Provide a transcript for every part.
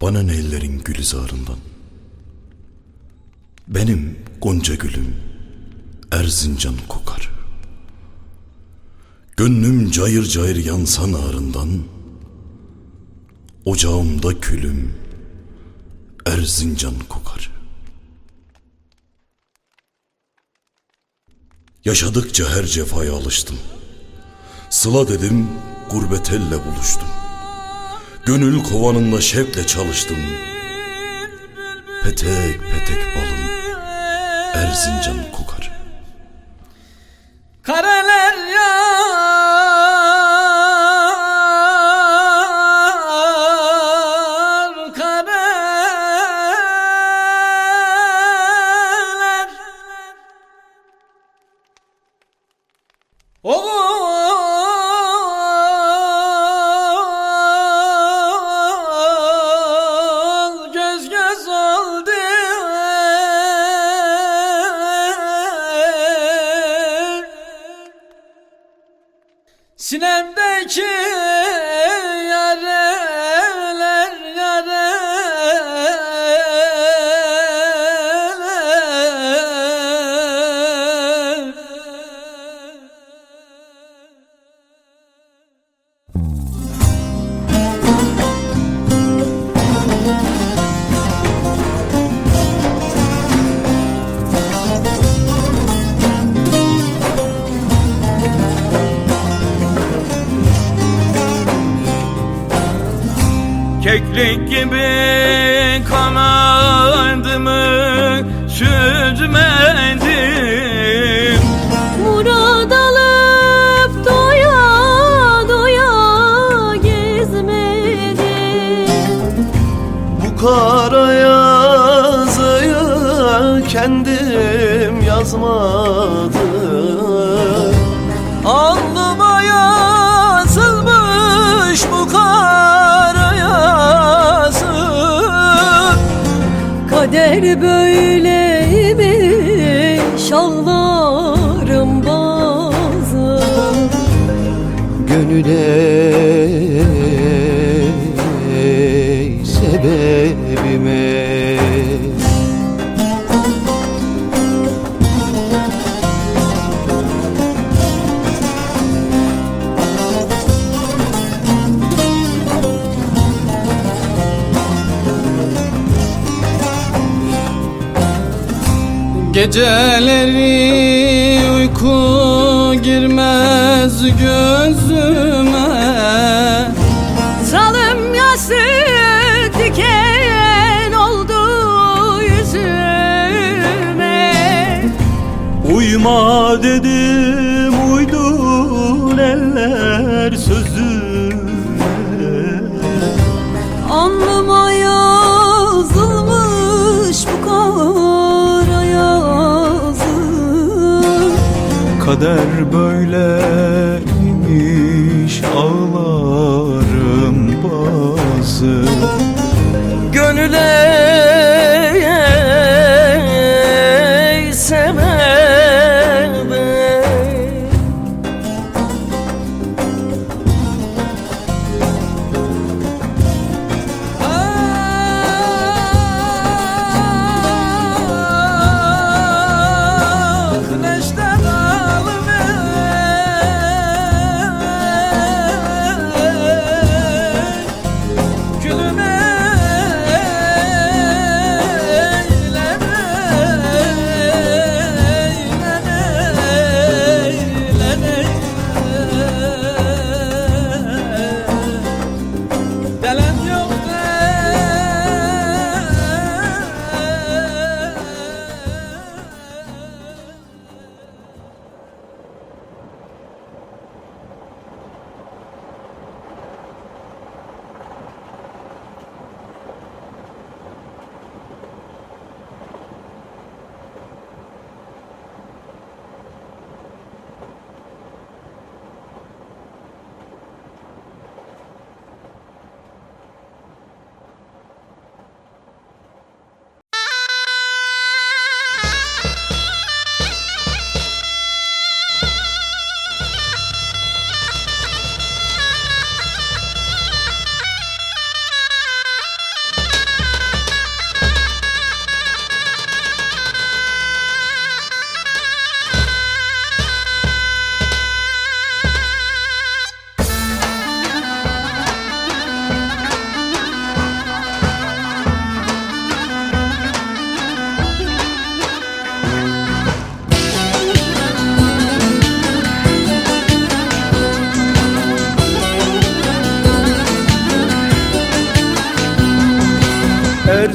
Bana ne ellerin gülizarından Benim gonca gülüm Erzincan kokar. Gönlüm cayır cayır yansa narından Ocağımda külüm Erzincan kokar. Yaşadıkça her cefaya alıştım. Sıla dedim gurbet elle buluştum Gönül kovanında şevkle çalıştım. Petek petek balım Erzincan kokar Kareler Keklik gibi kanadımı süzmedim Murad alıp doya doya gezmedim. Bu kara yazıyı kendim yazmadım. Alnıma Kader böyleymiş ağlarım bazı Gönül Geceleri uyku girmez gözüme. Salım yastık diken oldu yüzüme. Uyma dedim uydun eller sözüme Kader böyleymiş ağlarım bazı. Gönül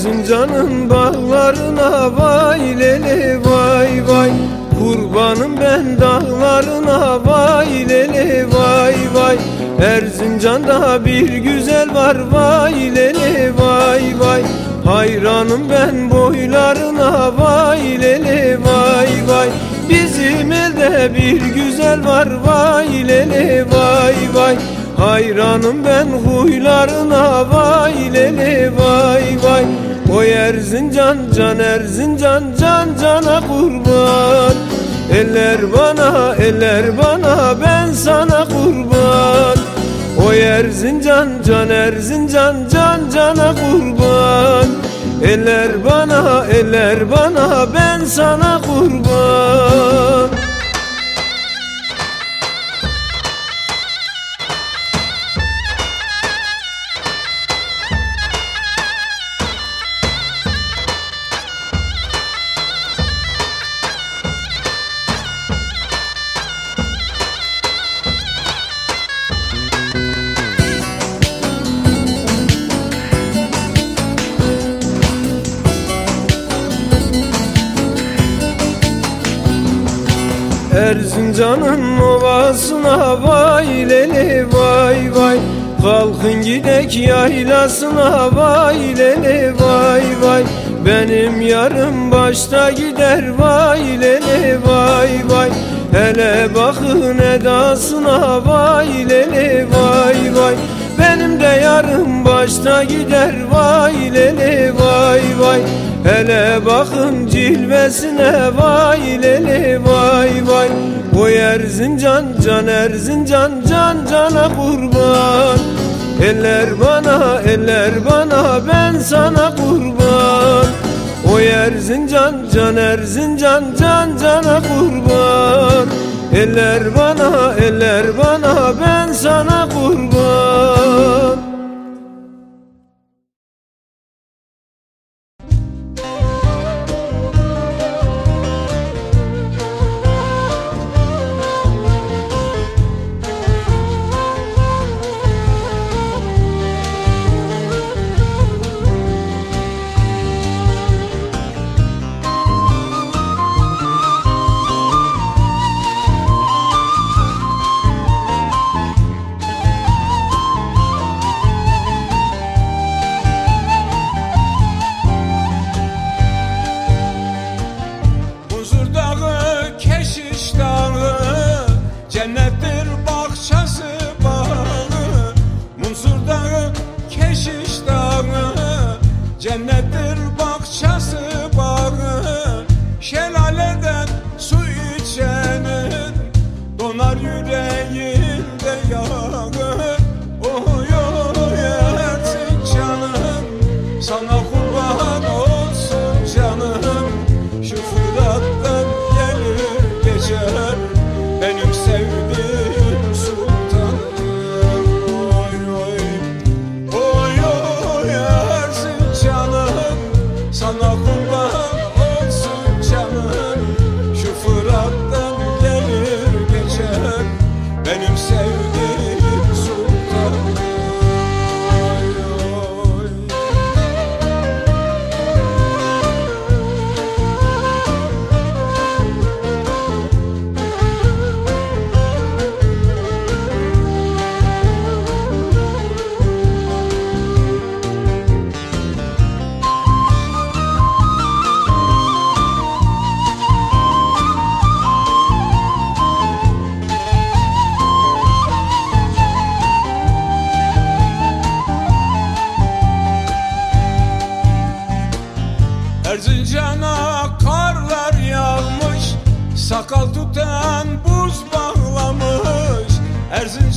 Erzincan'ın bağlarına vay lele vay vay. Kurbanım ben dağlarına vay lele vay vay. Erzincan'da bir güzel var vay lele vay vay. Hayranım ben boylarına vay lele vay vay. Bizim elde bir güzel var vay lele vay vay. Hayranım ben huylarına vay lele vay vay Oy Erzincan can Erzincan can cana kurban. Eller bana eller bana ben sana kurban. Oy Erzincan can Erzincan can cana kurban. Eller bana eller bana ben sana kurban Erzincan'ın ovasına vay lele vay vay. Kalkın gidek yaylasına vay lele vay vay. Benim yarım başta gider vay lele vay vay. Hele bakın edasına vay lele vay vay. Benim de yarım başta gider vay lele vay vay Hele bakın cilvesine vay lele vay vay. Oy Erzincan can Erzincan can cana kurban. Eller bana eller bana ben sana kurban. Oy Erzincan can Erzincan can cana kurban. Eller bana eller bana ben sana kurban yok şansın Erzincan'a karlar yağmış Sakal tutan buz bağlamış Erzincan